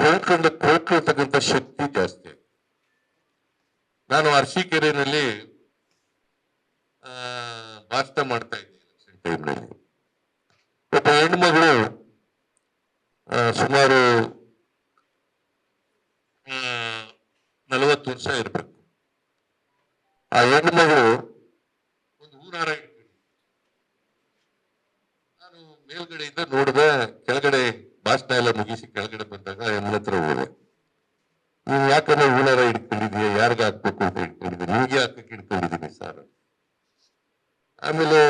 ಕೊಂಡ್ಕೊಂಡ ಇರ್ತಕ್ಕಂಥ ಶಕ್ತಿ ಜಾಸ್ತಿ ನಾನು ಅರಸೀಕೆರೆಯಲ್ಲಿ ಆ, ಭಾಷಣ ಮಾಡ್ತಾ ಇದ್ದೀನಿ ಒಬ್ಬ ಹೆಣ್ಮಗಳು ಆ, ಸುಮಾರು ನಲವತ್ತು ವರ್ಷ ಇರಬೇಕು. ಆ ಹೆಣ್ಮಗಳು ಒಂದು ಊರಾರ ನಾನು ಮೇಲ್ಗಡೆಯಿಂದ ನೋಡಿದೆ ಕೆಳಗಡೆ ಭಾಷಣ ಎಲ್ಲ ಮುಗಿಸಿ ಕೆಳಗಡೆ ಬಂದಾಗ ಎಮ್ಮನ ಹತ್ರ ಹೋದೆ. ನೀನ್ ಯಾಕಂದ್ರೆ ಊರಾರ ಇಟ್ಕೊಂಡಿದೀಯ ಯಾರಿಗ ಹಾಕ್ಬೇಕು ಅಂತ ಇಟ್ಕೊಂಡಿದ್ದೆ ನಿಮ್ಗೆ ಹಾಕಕ್ಕೆ ಇಟ್ಕೊಂಡಿದ್ದೀನಿ ಸರ್ ಆಮೇಲೆ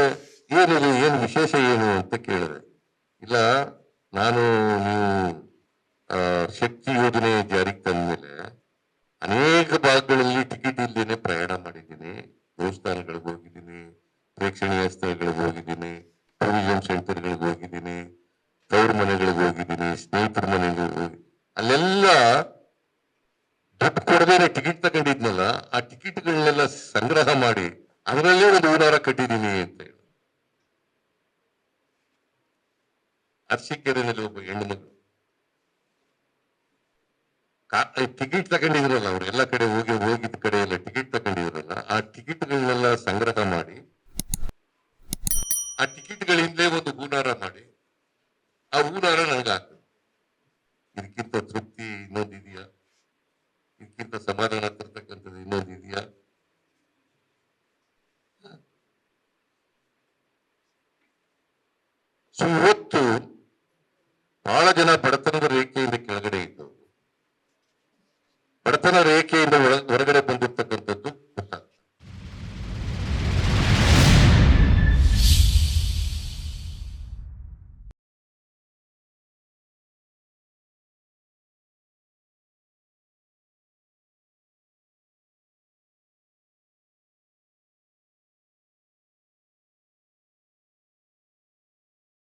ಏನಿದೆ ಏನು ವಿಶೇಷ ಏನು ಅಂತ ಕೇಳಿದೆ. ಇಲ್ಲ, ನಾನು ನೀವು ಶಕ್ತಿ ಯೋಜನೆ ಜಾರಿಗೆ ತಂದ್ಮೇಲೆ ಅನೇಕ ಭಾಗಗಳಲ್ಲಿ ಟಿಕೆಟ್ ಇಲ್ದೇನೆ ಪ್ರಯಾಣ ಮಾಡಿದ್ದೀನಿ. ದೇವಸ್ಥಾನಗಳಿಗೆ ಹೋಗಿದ್ದೀನಿ, ಪ್ರೇಕ್ಷಣೀಯ ಸ್ಥಳಗಳಿಗೆ ಹೋಗಿದ್ದೀನಿ ಟೂರಿಸಂ ಸೆಂಟರ್ಗಳಿಗೆ ಹೋಗಿದ್ದೀನಿ. ತವ್ರ ಮನೆಗಳಿಗೆ ಹೋಗಿದ್ದೀನಿ, ಸ್ನೇಹಿತರ ಮನೆಗಳಿಗೆ ಹೋಗಿ, ಅಲ್ಲೆಲ್ಲ ದುಡ್ಡು ಕೊಡದೇನೆ ಟಿಕೆಟ್ ತಗೊಂಡಿದ್ನಲ್ಲ, ಆ ಟಿಕೆಟ್ಗಳನ್ನೆಲ್ಲ ಸಂಗ್ರಹ ಮಾಡಿ ಅದರಲ್ಲೇ ಒಂದು ಊನಾರ ಕಟ್ಟಿದ್ದೀನಿ ಅಂತ ಹೇಳಿ. ಅರ್ಸಿಕೆರೆನಲ್ಲಿ ಒಬ್ಬ ಹೆಣ್ಣು ಮಗಳು ಟಿಕೆಟ್ ತಗೊಂಡಿದ್ರಲ್ಲ, ಅವ್ರು ಎಲ್ಲ ಕಡೆ ಹೋಗಿ, ಹೋಗಿದ್ದ ಕಡೆ ಎಲ್ಲ ಟಿಕೆಟ್ ತಗೊಂಡಿದ್ರಲ್ಲ, ಆ ಟಿಕೆಟ್ಗಳನ್ನೆಲ್ಲ ಸಂಗ್ರಹ ಮಾಡಿ ಆ ಟಿಕೆಟ್ಗಳಿಂದಲೇ ಒಂದು ಹೂನಾರ ಮಾಡಿ ನನಗೆ ಹಾಕು ಇದಕ್ಕಿಂತ ತೃಪ್ತಿ ಇನ್ನೊಂದಿದೆಯಾ ಇದಕ್ಕಿಂತ ಸಮಾಧಾನ ತರ್ತಕ್ಕಂಥದ್ದು ಇನ್ನೊಂದಿದೆಯಾ ಸೊ ಇವತ್ತು ಬಹಳ ಜನ ಬಡತನದ ರೇಖೆಯಿಂದ ಕೆಳಗಡೆ ಇದ್ದವರು. ಬಡತನ ರೇಖೆಯಿಂದ ಹೊರಗಡೆ ರೇಖೆ